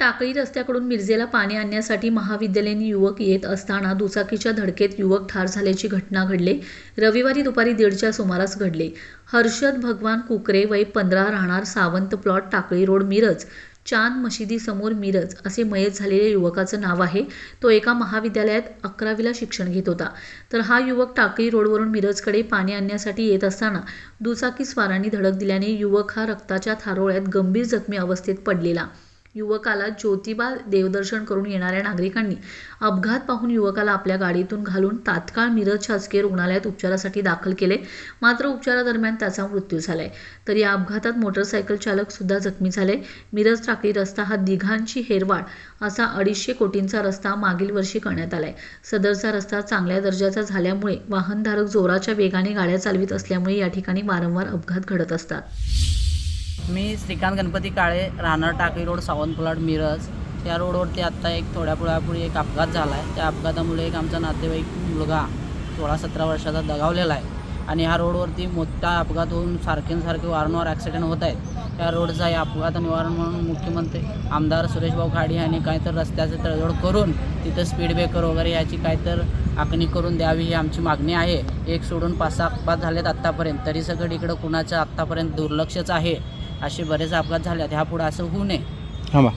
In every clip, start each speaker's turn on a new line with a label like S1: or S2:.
S1: टाकळी रस्त्याकडून मिरजेला पाणी आणण्यासाठी महाविद्यालयीन युवक येत असताना दुचाकीच्या धडकेत युवक ठार झाल्याची घटना घडली. रविवारी दुपारी दीडच्या सुमारास घडले. हर्षद भगवान कुकरे वय पंधरा राहणार सावंत प्लॉट टाकळी रोड मिरज. चांद मशिदीसमोर मिरज असे मयत झालेल्या युवकाचं नाव आहे. तो एका महाविद्यालयात अकरावीला शिक्षण घेत होता. तर हा युवक टाकळी रोडवरून मिरजकडे पाणी आणण्यासाठी येत असताना दुचाकी स्वारांनी धडक दिल्याने युवक हा रक्ताच्या थारोळ्यात गंभीर जखमी अवस्थेत पडलेला. युवकाला ज्योतिबा देवदर्शन करून येणाऱ्या नागरिकांनी अपघात पाहून युवकाला आपल्या गाडीतून घालून तात्काळ मिरज शासकीय रुग्णालयात उपचारासाठी दाखल केले. मात्र उपचारादरम्यान त्याचा मृत्यू झालाय. तर या अपघातात मोटरसायकल चालक सुद्धा जखमी झाले. मिरज टाकळी रस्ता हा दिघांची हेरवाड असा अडीचशे कोटींचा रस्ता मागील वर्षी करण्यात आलाय. सदरचा रस्ता चांगल्या दर्जाचा झाल्यामुळे वाहनधारक जोराच्या वेगाने गाड्या चालवित असल्यामुळे या ठिकाणी वारंवार अपघात घडत असतात.
S2: मी श्रीकांत गणपती काळे राहणार टाकळी रोड सावंत प्लॉट मिरज. त्या रोडवरती आत्ता एक थोड्या पुढ्यापुढे एक अपघात झाला आहे त्या अपघातामुळे एक आमचा नातेवाईक मुलगा सोळा सतरा वर्षाचा दगावलेला आहे. आणि ह्या रोडवरती मोठा अपघात होऊन सारखेसारखे वारंवार ॲक्सिडेंट होत आहेत. त्या रोडचा या अपघात निवारण म्हणून मुख्यमंत्री आमदार सुरेशभाऊ खाडी यांनी काहीतर रस्त्याचं तडजोड करून तिथं स्पीड ब्रेकर वगैरे याची काहीतर आखणी करून द्यावी ही आमची मागणी आहे. एक सोडून पाच सहा अपघात झालेत आत्तापर्यंत तरी सगळं इकडं कुणाचं आत्तापर्यंत दुर्लक्षच आहे. असे बरेच अपघात झाले आहेत ह्यापुढे असं होऊ नये.
S3: थांबा.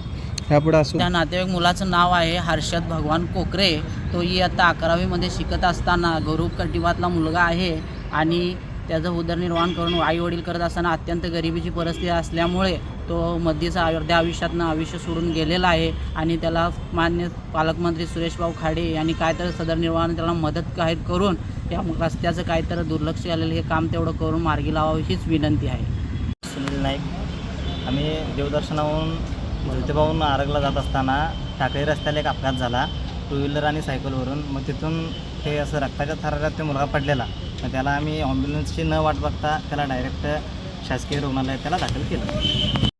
S3: ह्यापुढे असू.
S2: त्या नातेवाईक मुलाचं नाव आहे हर्षद भगवान कोकरे. तोही आता अकरावीमध्ये शिकत असताना गरीब कटिबातला मुलगा आहे आणि त्याचं उदरनिर्वाह करून आई वडील करत असताना अत्यंत गरिबीची परिस्थिती असल्यामुळे तो मध्येचा अर्ध्या आयुष्यातनं आयुष्य सोडून गेलेला आहे आणि त्याला मान्य पालकमंत्री सुरेशभाऊ खाडे यांनी काय तर सदरनिर्वाहाने त्याला मदत काय करून या रस्त्याचं काय तर दुर्लक्ष झालेलं हे काम तेवढं करून मार्गी लावावं हीच विनंती आहे.
S4: सुनील नाईक. आम्ही देवदर्शनाहून ज्योतिबाहून आरगला जात असताना टाकळी रस्त्याला एक अपघात झाला. टू व्हीलर आणि सायकलवरून. मग तिथून ते असं रक्ताच्या थरारात ते मुलगा पडलेला. मग त्याला आम्ही ॲम्ब्युलन्सची न वाट बघता त्याला डायरेक्ट शासकीय रुग्णालयात त्याला दाखल केलं.